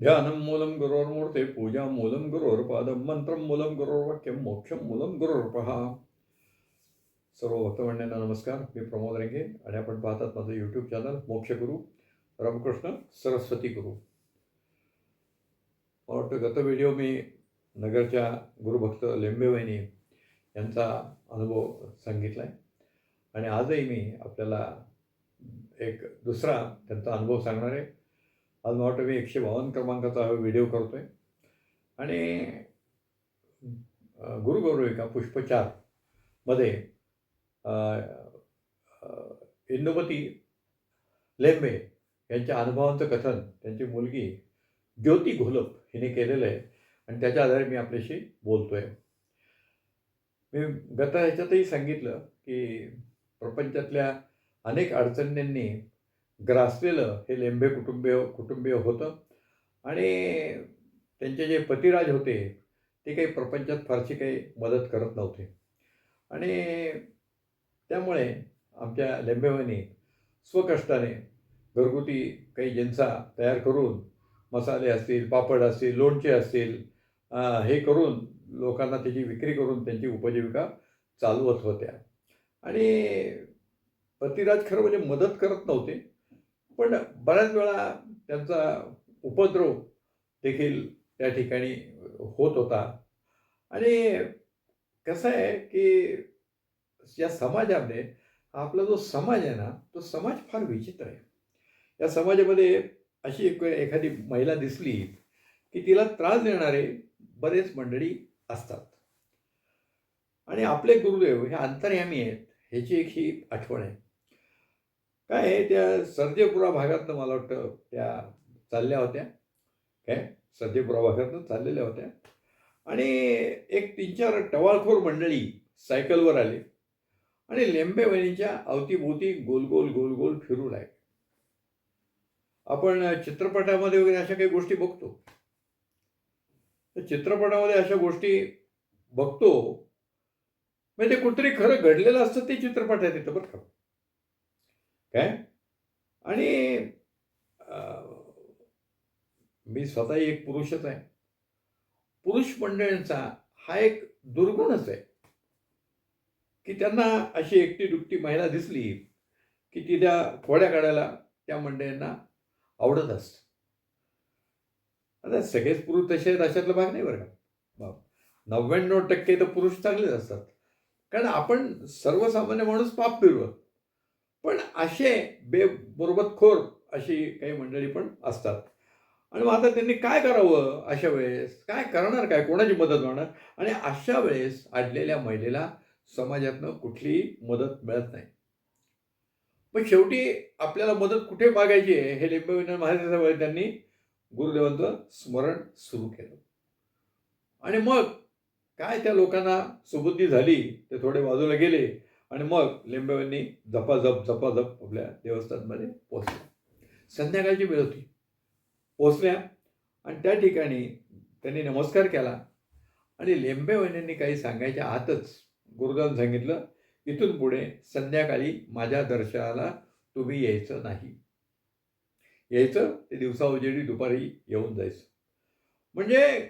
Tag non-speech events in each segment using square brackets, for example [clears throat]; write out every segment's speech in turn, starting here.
ध्यानं मूलं गुरोर्मूर्ते पूजा मूलं गुरोर्पादं मंत्रं मूलं गुरोर्वाक्यं मोक्षं मूलं गुरोर्पहा. सर्व भक्तमंडळींना नमस्कार. मी प्रमोद रेंगे आणि आपण पाहतात माझं यूट्यूब चॅनल मोक्षगुरू रामकृष्ण सरस्वती गुरु. मला वाटतं गत व्हिडिओ मी नगरच्या गुरुभक्त लेंबे यांचा अनुभव सांगितला आहे आणि आजही मी आपल्याला एक दुसरा त्यांचा अनुभव सांगणार आहे. आज मला वाटतं मी एकशे बावन्न क्रमांकाचा हा व्हिडिओ करतो आहे आणि अ, गुरुगौरविका पुष्पचारमध्ये इंदुमती लेंबे यांच्या अनुभवांचं कथन त्यांची मुलगी ज्योती घोलप हिने केलेलं आहे आणि त्याच्या आधारे मी आपल्याशी बोलतो आहे मी गत ह्याच्यातही सांगितलं की प्रपंचातल्या अनेक अडचणींनी ग्रासलेलं हे लेंबे कुटुंबीय कुटुंबीय होतं. आणि त्यांचे जे पतिराज होते ते काही प्रपंचात फारशी काही मदत करत नव्हते. आणि त्यामुळे आमच्या लेंबेवानी स्वकष्टाने घरगुती काही जिन्सा तयार करून मसाले असतील पापड असतील लोणचे असतील हे करून लोकांना त्याची विक्री करून त्यांची उपजीविका चालवत होत्या. आणि पतिराज खरं म्हणजे मदत करत नव्हते. पण बऱ्याच वेळा त्यांचा उपद्रव देखील त्या ठिकाणी होत होता. आणि कसं आहे की या समाजामध्ये आपला जो समाज आहे ना तो समाज फार विचित्र आहे. या समाजामध्ये अशी एक एखादी महिला दिसली की तिला त्रास देणारे बरेच मंडळी असतात. आणि आपले गुरुदेव हे अंतर्यामी आहेत ह्याची एक ही आठवण आहे. काय आहे, त्या सर्जेपुरा भागातनं मला वाटतं त्या चालल्या होत्या. काय? सर्जेपुरा भागातनं चाललेल्या होत्या. आणि एक तीन चार टवाळखोर मंडळी सायकलवर आले. आणि लेंबे वहिनीच्या अवतीभोवती गोल गोल गोल गोल फिरू लागले आपण चित्रपटामध्ये वगैरे अशा काही गोष्टी बघतो. तर चित्रपटामध्ये अशा गोष्टी बघतो. म्हणजे ते कुठतरी खरं घडलेलं असतं ते चित्रपटात येतं बरं का. काय? आणि मी स्वतः एक पुरुषच आहे. पुरुष मंडळींचा हा एक दुर्गुणच आहे. की त्यांना अशी एकटी दुकटी महिला दिसली की ती त्या खोड्या काढायला त्या मंडळींना आवडत असतं. आता सगळेच पुरुष तसे आहेत अशातला भाग नाही बरं का. बाप. नव्याण्णव टक्के तर पुरुष चांगलेच असतात. कारण आपण सर्वसामान्य माणूस पाप फिरवत. पण असे बे खोर अशी काही मंडळी पण असतात. आणि मग आता त्यांनी काय करावं अशा वेळेस? काय करणार काय? कोणाची मदत होणार आणि अशा वेळेस अडलेल्या महिलेला समाजातनं कुठलीही मदत मिळत नाही. पण शेवटी आपल्याला मदत कुठे मागायची आहे? हे लिंबविनायक महाराजांच्या त्यांनी गुरुदेवांचं स्मरण सुरू केलं. आणि मग काय त्या लोकांना सुबुद्धी झाली ते थोडे बाजूला गेले आणि मग लिंबेवांनी झपाझप झपाझप आपल्या देवस्थानमध्ये पोहोचल्या. संध्याकाळची वेळ होती. पोचल्या आणि त्या ठिकाणी त्यांनी नमस्कार केला आणि लेंबेवाहिनींनी काही सांगायच्या आतच गुरुदान सांगितलं इथून पुढे संध्याकाळी माझ्या दर्शनाला तुम्ही यायचं नाही. यायचं ते दिवसा उजेडी दुपारी येऊन जायचं. म्हणजे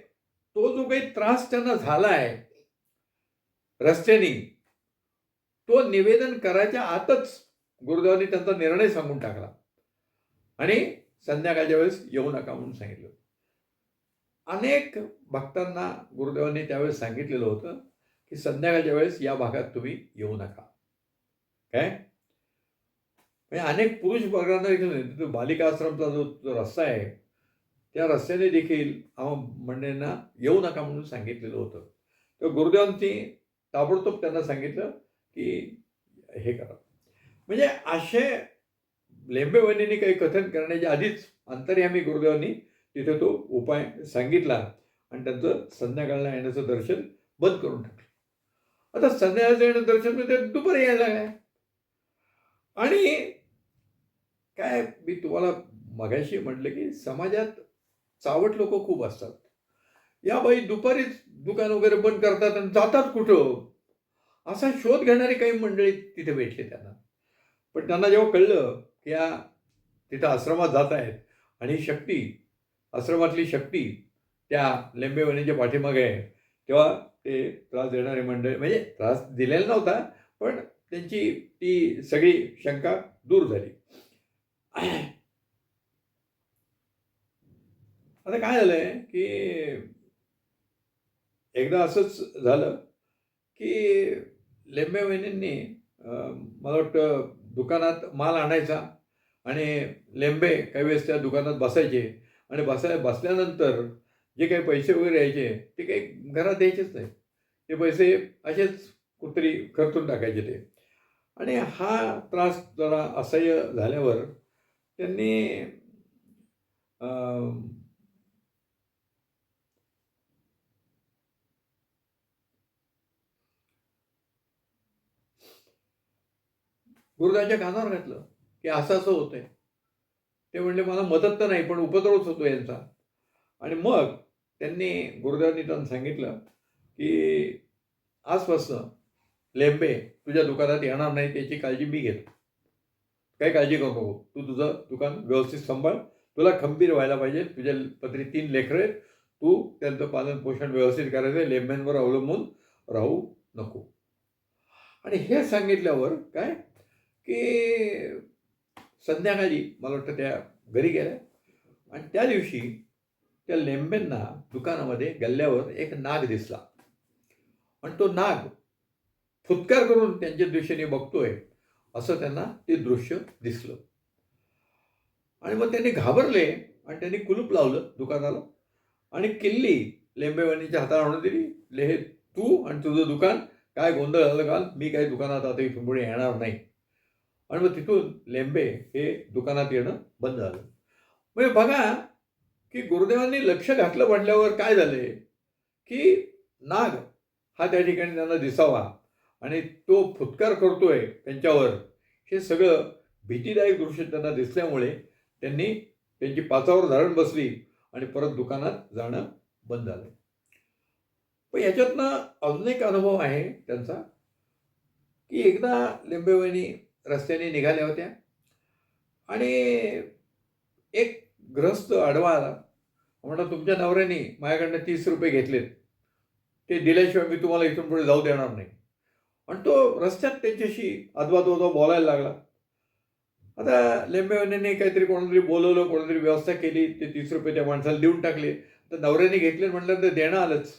तो जो काही त्रास त्यांना झाला आहे रस्त्याने तो निवेदन करायच्या आतच गुरुदेवांनी त्यांचा निर्णय सांगून टाकला. आणि संध्याकाळच्या वेळेस येऊ नका म्हणून सांगितलं. अनेक भक्तांना गुरुदेवांनी त्यावेळेस सांगितलेलं होतं की संध्याकाळच्या वेळेस या भागात तुम्ही येऊ नका. काय? म्हणजे अनेक पुरुष वर्गांना देखील तो बालिका आश्रमचा जो रस्ता आहे त्या रस्त्याने देखील म्हणण्यांना येऊ नका म्हणून सांगितलेलं होतं. तर गुरुदेवांनी ताबडतोब त्यांना सांगितलं की हे करा. म्हणजे असे लेंबेवनीने काही कथन करण्याच्या आधीच अंतर्यामी गुरुदेवांनी तिथे तो उपाय सांगितला आणि त्यांचं संध्याकाळला येण्याचं दर्शन बंद करून टाकलं. आता संध्याकाळचं येणं दर्शन म्हणजे दुपारी यायला काय? आणि काय मी तुम्हाला मगाशी म्हटलं की समाजात चावट लोक खूप असतात. या बाई दुपारीच दुकान वगैरे बंद करतात आणि जातात कुठं? असा शोध घेणारी काही मंडळी तिथे भेटले त्यांना. पण त्यांना जेव्हा कळलं की या तिथं आश्रमात जात आहेत आणि शक्ती आश्रमातली शक्ती त्या लेंबेवणीच्या पाठीमागे आहे तेव्हा ते त्रास देणारे मंडळी म्हणजे त्रास दिलेला नव्हता पण त्यांची ती सगळी शंका दूर झाली. आता काय झालंय की एकदा असंच झालं की लेंबे वहिनींनी मला वाटतं दुकानात माल आणायचा आणि लेंबे काही वेळेस त्या दुकानात बसायचे आणि बसाय बसल्यानंतर जे काही पैसे वगैरे यायचे ते काही घरात द्यायचेच नाही. ते पैसे असेच कुठतरी खर्चून टाकायचे ते. आणि हा त्रास जरा असह्य झाल्यावर त्यांनी गुरुदाच्या कानावर घातलं की असं असं होतंय. ते म्हणले मला मदत तर नाही पण उपद्रवच होतो यांचा. आणि मग त्यांनी गुरुदेवांनी त्यांना सांगितलं की आजपासनं लेंबे तुझ्या दुकानात येणार नाही त्याची काळजी मी घेतो. काही काळजी करू. नको तू तुझं दुकान व्यवस्थित सांभाळ. तुला खंबीर व्हायला पाहिजे. तुझ्या पत्री तीन लेकरं आहेत. तू त्यांचं पालन पोषण व्यवस्थित करायचं. आहे लेंब्यांवर अवलंबून राहू नको. आणि हे सांगितल्यावर काय? की संध्याकाळी मला वाटतं त्या घरी गेल्या. आणि त्या दिवशी त्या लेंबेंना दुकानामध्ये गल्ल्यावर एक नाग दिसला. आणि तो नाग फुतकार करून त्यांच्या दिशेने बघतोय असं त्यांना ते दृश्य दिसलं. आणि मग त्यांनी घाबरले आणि त्यांनी कुलूप लावलं दुकानाला. आणि किल्ली लेंबेवाणीच्या हाताला आणून दिली. ले तू आणि तुझं दुकान काय गोंधळ झालं काल मी काही दुकानात आता इथून पुढे येणार नाही. आणि मग तिथून लेंबे हे दुकानात येणं बंद झालं. म्हणजे बघा की गुरुदेवांनी लक्ष घातलं म्हटल्यावर काय झाले? की नाग हा त्या ठिकाणी त्यांना दिसावा आणि तो फुतकार करतोय त्यांच्यावर. हे सगळं भीतीदायक दृश्य त्यांना दिसल्यामुळे त्यांनी त्यांची पाचावर धारण बसली आणि परत दुकानात जाणं बंद झालं. पण याच्यातनं अजून एक अनुभव आहे त्यांचा की एकदा लिंबेवहिनी रस्त्याने निघाल्या होत्या. आणि एक ग्रस्त आडवा आला. म्हणा तुमच्या नवऱ्याने माझ्याकडनं तीस रुपये घेतलेत. ते दिल्याशिवाय मी तुम्हाला इथून पुढे जाऊ देणार नाही. आणि तो रस्त्यात त्यांच्याशी अद्वातोदा बोलायला लागला. आता लेंबेवहिनीने काहीतरी कोणातरी बोलवलं कोणातरी व्यवस्था केली ते तीस रुपये त्या माणसाला देऊन टाकले. तर नवऱ्याने घेतले म्हटलं तर देणं आलंच.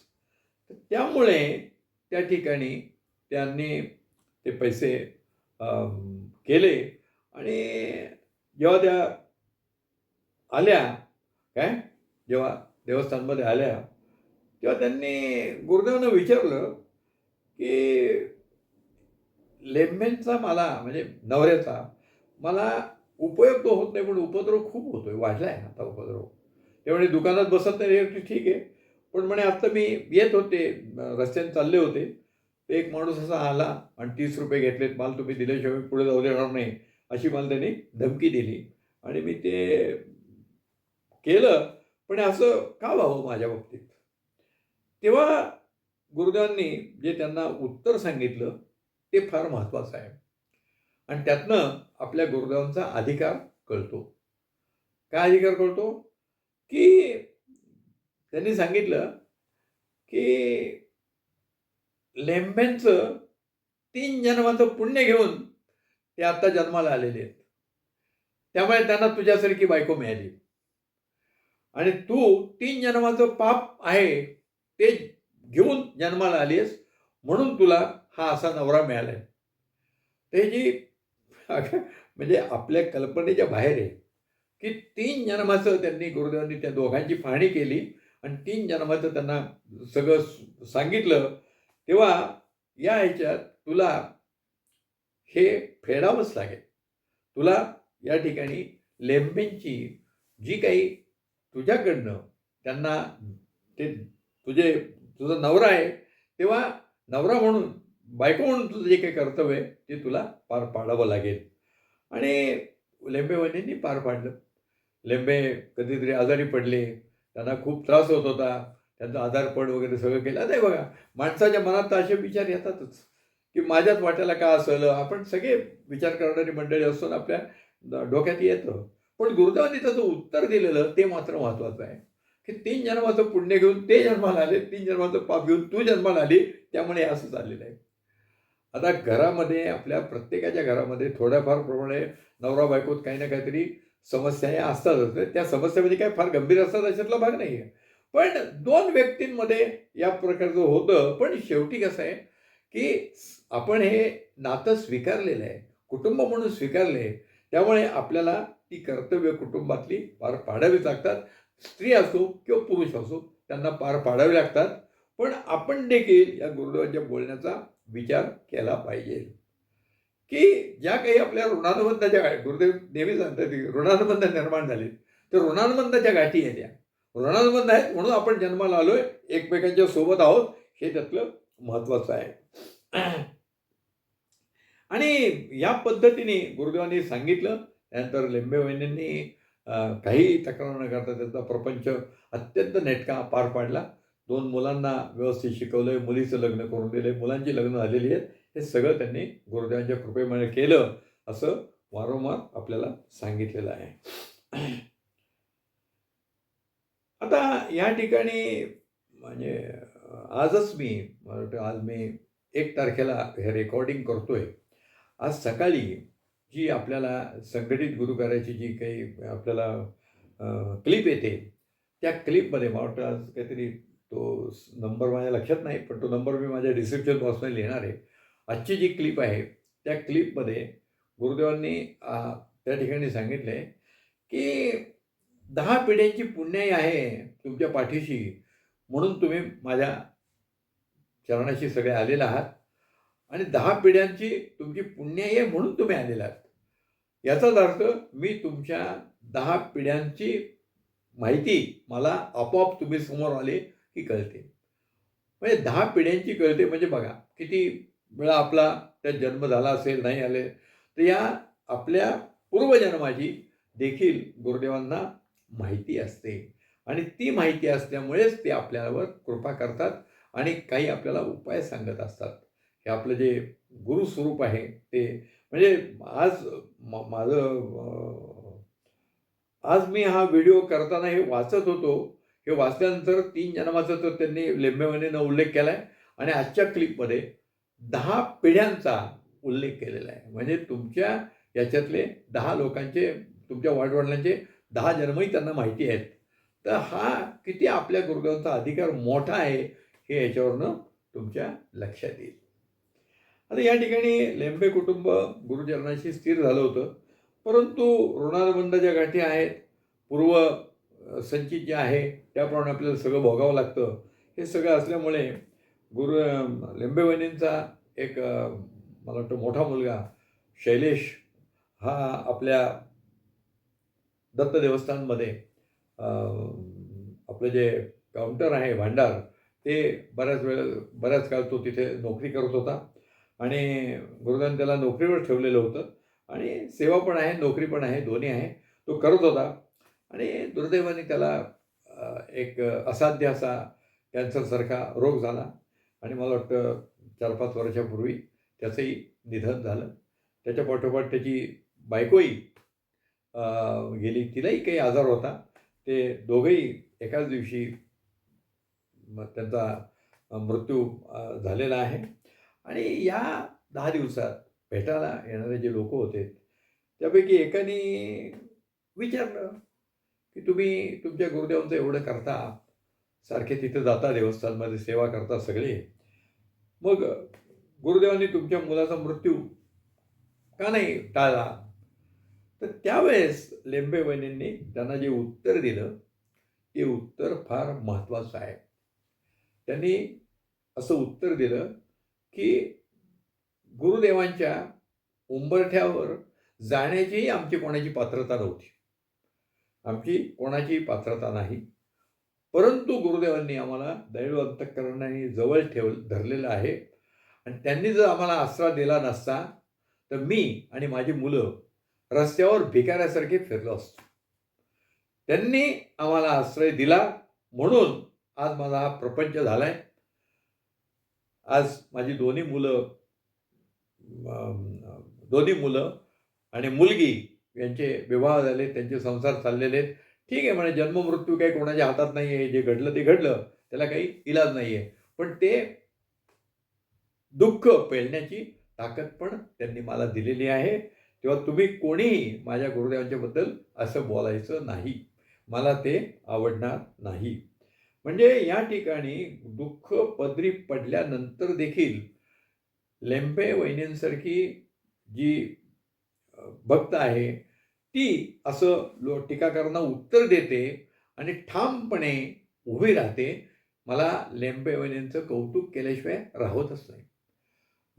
तर त्यामुळे त्या ठिकाणी त्यांनी ते पैसे केले. आणि जेव्हा त्या आल्या काय? जेव्हा देवस्थानमध्ये आल्या तेव्हा त्यांनी गुरुदेवानं विचारलं की लेम्बेनचा मला म्हणजे नवऱ्याचा मला उपयोग तो होत नाही पण उपद्रव खूप होतोय वाढलाय आता उपद्रव. त्यामुळे दुकानात बसत नाही ठीक आहे. पण म्हणे आत्ता मी येत होते रस्त्याने चालले होते. एक माणूस असा आला आणि तीस रुपये घेतलेत माल तुम्ही दिल्याशिवाय पुढे जाऊ देणार नाही अशी मला त्यांनी धमकी दिली. आणि मी ते केलं पण असं का व्हावं माझ्या बाबतीत? तेव्हा गुरुदेवांनी जे त्यांना उत्तर सांगितलं ते फार महत्त्वाचं आहे. आणि त्यातनं आपल्या गुरुदेवांचा अधिकार कळतो. काय अधिकार कळतो? की त्यांनी सांगितलं की लेंब्यांचं तीन जन्माचं पुण्य घेऊन ते आता जन्माला आलेले आहेत. त्यामुळे त्यांना तुझ्यासारखी बायको मिळाली. आणि तू तीन जन्माचं पाप आहे ते घेऊन जन्माला आलीस म्हणून तुला हा असा नवरा मिळाला आहे ते जी म्हणजे आपल्या कल्पनेच्या बाहेर आहे की तीन जन्माचं त्यांनी गुरुदेवांनी त्या दोघांची पाहणी केली आणि तीन जन्माचं त्यांना सगळं सांगितलं तेव्हा या ह्याच्यात तुला हे फेडावंच लागेल. तुला या ठिकाणी लेंबेंची जी काही तुझ्याकडनं त्यांना ते तुझे तुझा नवरा आहे तेव्हा नवरा म्हणून बायको म्हणून तुझं जे काही कर्तव्य आहे ते तुला पार पाडावं लागेल. आणि लेंबेवाणींनी पार पाडलं. लेंबे कधीतरी आजारी पडले त्यांना खूप त्रास होत होता. त्यांचा आधारपण वगैरे सगळं केलं. नाही बघा माणसाच्या मनात तर असे विचार येतातच की माझ्याच वाट्याला का असलं? आपण सगळे विचार करणारी मंडळी असून आपल्या डोक्यात येतं. पण गुरुदेवांनी त्याचं उत्तर दिलेलं ते मात्र महत्वाचं आहे. की तीन जन्माचं पुण्य घेऊन ते जन्माला आले तीन जन्माचं पाप घेऊन तू जन्माला आली त्यामुळे असं चाललेलं आहे. आता घरामध्ये आपल्या प्रत्येकाच्या घरामध्ये थोड्याफार प्रमाणे नवरा बायकोत काही ना काहीतरी समस्या या असतातच. त्या समस्यामध्ये म्हणजे काय? फार गंभीर असतात अशातला भाग नाही आहे पण दोन व्यक्तींमध्ये या प्रकारचं होतं. पण शेवटी कसं आहे की आपण हे नातं स्वीकारलेलं आहे कुटुंब म्हणून स्वीकारले आहे त्यामुळे आपल्याला ती कर्तव्य कुटुंबातली पार पाडावी लागतात. स्त्री असो किंवा पुरुष असो त्यांना पार पाडावे लागतात. पण आपण देखील या गुरुदेवांच्या बोलण्याचा विचार केला पाहिजे. की ज्या काही आपल्या ऋणानुबंधाच्या गुरुदेव नेहमी सांगतात ऋणानुबंध निर्माण झाले. तर ऋणानुबंधाच्या गाठी येत्या ऋणानुबंध आहेत म्हणून आपण जन्माला आलोय. एकमेकांच्या सोबत आहोत. हे त्यातलं महत्वाचं आहे. [clears throat] आणि या पद्धतीने गुरुदेवांनी सांगितलं. त्यानंतर लिंबेवहिनींनी काही तक्रार न करता त्यांचा प्रपंच अत्यंत नेटका पार पाडला. दोन मुलांना व्यवस्थित शिकवलंय. मुलीचं लग्न करून दिलंय. मुलांची लग्न झालेली आहेत. हे सगळं त्यांनी गुरुदेवांच्या कृपेमुळे केलं असं वारंवार आपल्याला सांगितलेलं आहे. [clears throat] आता या ठिकाणी म्हणजे आजच मी वाटतं आज मी एक तारखेला हे रेकॉर्डिंग करतोय. आज सकाळी जी आपल्याला संघटित गुरुकार्याची जी काही आपल्याला क्लिप येते त्या क्लिपमध्ये मला वाटतं आज काहीतरी तो नंबर माझ्या लक्षात नाही पण तो नंबर मी माझ्या डिस्क्रिप्शन बॉक्समध्ये लिहिणार आहे. आजची जी क्लिप आहे त्या क्लिपमध्ये गुरुदेवांनी त्या ठिकाणी सांगितलं आहे की दहा पिढ्यांची पुण्याई आहे तुमच्या पाठीशी. म्हणून तुम्ही माझ्या चरणाशी सगळे आलेले आहात. आणि दहा पिढ्यांची तुमची पुण्याई आहे म्हणून तुम्ही आलेला आहात. याचाच अर्थ मी तुमच्या दहा पिढ्यांची माहिती मला आपोआप तुम्ही समोर आले की कळते. म्हणजे दहा पिढ्यांची कळते म्हणजे बघा किती वेळा आपला त्यात जन्म झाला असेल नाही आले तर या आपल्या पूर्वजन्माची देखील गुरुदेवांना माहिती असते. आणि ती माहिती असल्यामुळेच ते आपल्यावर कृपा करतात आणि काही आपल्याला उपाय सांगत असतात. हे आपलं जे गुरुस्वरूप आहे ते म्हणजे आज माझं आज मी हा व्हिडिओ करताना हे वाचत होतो. हे वाचल्यानंतर तीन जन्माचा तर त्यांनी लेंबेवानीनं उल्लेख केला आहे आणि आजच्या क्लिपमध्ये दहा पिढ्यांचा उल्लेख केलेला आहे. म्हणजे तुमच्या याच्यातले दहा लोकांचे तुमच्या वाडवडिलांचे दहा जन्मही त्यांना माहिती आहेत. तर हा किती आपल्या गुरुदेवांचा अधिकार मोठा आहे हे याच्यावरनं तुमच्या लक्षात येईल. आता या ठिकाणी लेंबे कुटुंब गुरुचरणाशी स्थिर झालं होतं. परंतु ऋणानुबंध ज्या गाठी आहेत पूर्व संचित जे आहे त्याप्रमाणे आपल्याला सगळं भोगावं लागतं. हे सगळं असल्यामुळे गुरु लिंबेवहिनींचा वहिनींचा एक मला वाटतं मोठा मुलगा शैलेश हा आपल्या दत्त देवस्थानमध्ये आपलं जे काउंटर आहे भांडार ते बऱ्याच वेळ बऱ्याच काळ तो तिथे नोकरी करत होता. आणि गुरुदान त्याला नोकरीवर ठेवलेलं होतं. आणि सेवा पण आहे नोकरी पण आहे दोन्ही आहे तो करत होता. आणि दुर्दैवाने त्याला एक असाध्य असा कॅन्सरसारखा रोग झाला. आणि मला वाटतं चार पाच वर्षापूर्वी त्याचंही निधन झालं. त्याच्या पाठोपाठ त्याची बायकोही गेली. तिलाही काही आजार होता. ते दोघंही एकाच दिवशी त्यांचा मृत्यू झालेला आहे. आणि या दहा दिवसात भेटायला येणारे जे लोक होते त्यापैकी एकाने विचारलं की तुम्ही तुमच्या गुरुदेवांचं एवढं करता सारखे तिथं जाता देवस्थानमध्ये सेवा करता सगळे. मग गुरुदेवांनी तुमच्या मुलाचा मृत्यू का नाही टाळला? तर त्यावेळेस लेंबे वहिनींनी त्यांना जे उत्तर दिलं ते उत्तर फार महत्त्वाचं आहे. त्यांनी असं उत्तर दिलं की गुरुदेवांच्या उंबरठ्यावर जाण्याचीही आमची कोणाची पात्रता नव्हती. आमची कोणाची पात्रता नाही. परंतु गुरुदेवांनी आम्हाला दैव अंतकरणाने जवळ ठेव धरलेलं आहे. आणि त्यांनी जर आम्हाला आसरा दिला नसता तर मी आणि माझी मुलं रस्त्यावर भिकाऱ्यासारखे फिरलो असतो. त्यांनी आम्हाला आश्रय दिला म्हणून आज माझा हा प्रपंच झालाय. आज माझी दोन्ही मुलं दोन्ही मुलं आणि मुलगी यांचे विवाह झाले त्यांचे संसार चाललेले आहेत. ठीक आहे म्हणजे जन्ममृत्यू काही कोणाच्या हातात नाही आहे जे घडलं ते घडलं त्याला काही इलाज नाही आहे पण ते दुःख पेलण्याची ताकद पण त्यांनी मला दिलेली आहे. तेव्हा तुम्ही कोणीही माझ्या गुरुदेवांच्याबद्दल असं बोलायचं नाही. मला ते आवडणार नाही. म्हणजे या ठिकाणी दुःख पदरी पडल्यानंतर देखील लेंपे वहिनींसारखी जी भक्त आहे ती असं लो टीकाकारांना उत्तर देते आणि ठामपणे उभी राहते. मला लेंपे वहिनींचं कौतुक केल्याशिवाय राहतच नाही.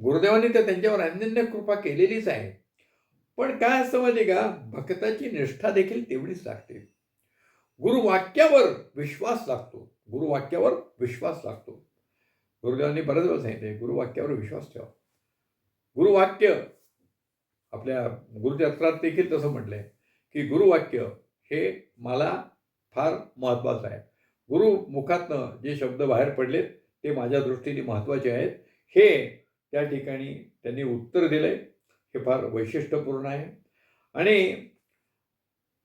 गुरुदेवांनी तर त्यांच्यावर अनन्य कृपा केलेलीच आहे. पण काय असतं माहिती का? भक्ताची निष्ठा देखील तेवढीच लागते. गुरुवाक्यावर विश्वास लागतो. गुरुवाक्यावर विश्वास लागतो. गुरुदेवांनी बऱ्याच वेळा सांगितले गुरुवाक्यावर विश्वास ठेवा. गुरुवाक्य आपल्या गुरुचत्रात देखील तसं म्हटलंय की गुरुवाक्य हे मला फार महत्त्वाचं आहे. गुरुमुखातनं जे शब्द बाहेर पडलेत ते माझ्या दृष्टीने महत्त्वाचे आहेत. हे त्या ठिकाणी त्यांनी उत्तर दिलं आहे हे फार वैशिष्ट्यपूर्ण आहे. आणि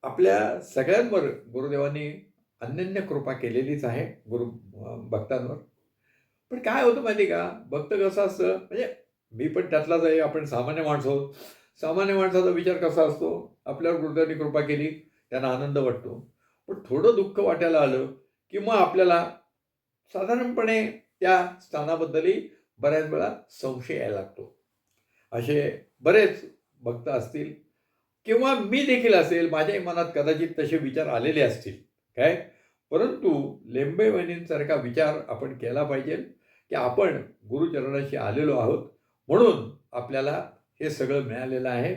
आपल्या सगळ्यांवर गुरुदेवांनी अनन्य कृपा केलेलीच आहे गुरु भक्तांवर. पण काय होतं माहिती का? भक्त कसं असतं? म्हणजे मी पण त्यातलाच आहे आपण सामान्य माणसं आहोत. सामान्य माणसाचा विचार कसा असतो? आपल्यावर गुरुदेवांनी कृपा केली त्यांना आनंद वाटतो. पण थोडं दुःख वाटायला आलं की मग आपल्याला साधारणपणे त्या स्थानाबद्दलही बऱ्याच वेळा संशय यायला लागतो. असे बरेच भक्त असतील किंवा मी देखील असेल माझ्याही मनात कदाचित तसे विचार आलेले असतील. काय? परंतु लेंबे वहिनींसारखा विचार आपण केला पाहिजे की आपण गुरुचरणाशी आलेलो आहोत म्हणून आपल्याला हे सगळं मिळालेलं आहे.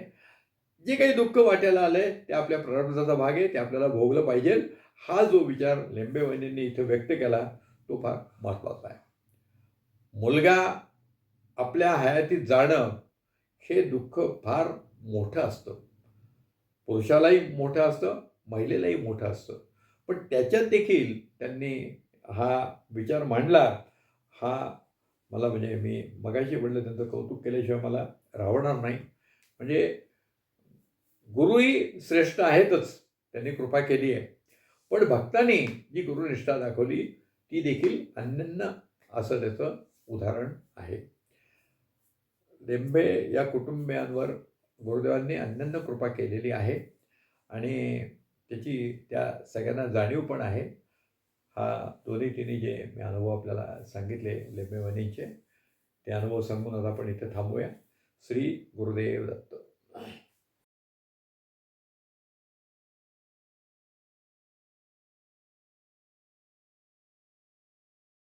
जे काही दुःख वाटायला आलं आहे ते आपल्या प्रारब्धाचा भाग आहे ते आपल्याला भोगलं पाहिजे. हा जो विचार लेंबे वहिनींनी इथं व्यक्त केला तो फार महत्त्वाचा आहे. मुलगा आपल्या हयातीत जाणं हे दुःख फार मोठं असतं. पुरुषालाही मोठं असतं महिलेलाही मोठं असतं. पण त्याच्यात देखील त्यांनी हा विचार मांडला. हा मला म्हणजे मी मगाशी म्हणलं त्यांचं कौतुक केल्याशिवाय मला राहणार नाही. म्हणजे गुरुही श्रेष्ठ आहेतच त्यांनी कृपा केली आहे. पण भक्तांनी जी गुरुनिष्ठा दाखवली ती देखील अनन्य असं त्याचं उदाहरण आहे. लिंबे या कुटुंबियांवर गुरुदेवांनी अन्यन्य कृपा केलेली आहे आणि त्याची त्या सगळ्यांना जाणीव पण आहे. हा दोन्ही तिन्ही जे मी अनुभव आपल्याला सांगितले लेंबेवानींचे ते अनुभव सांगून आता आपण इथे थांबूया. श्री गुरुदेव दत्त.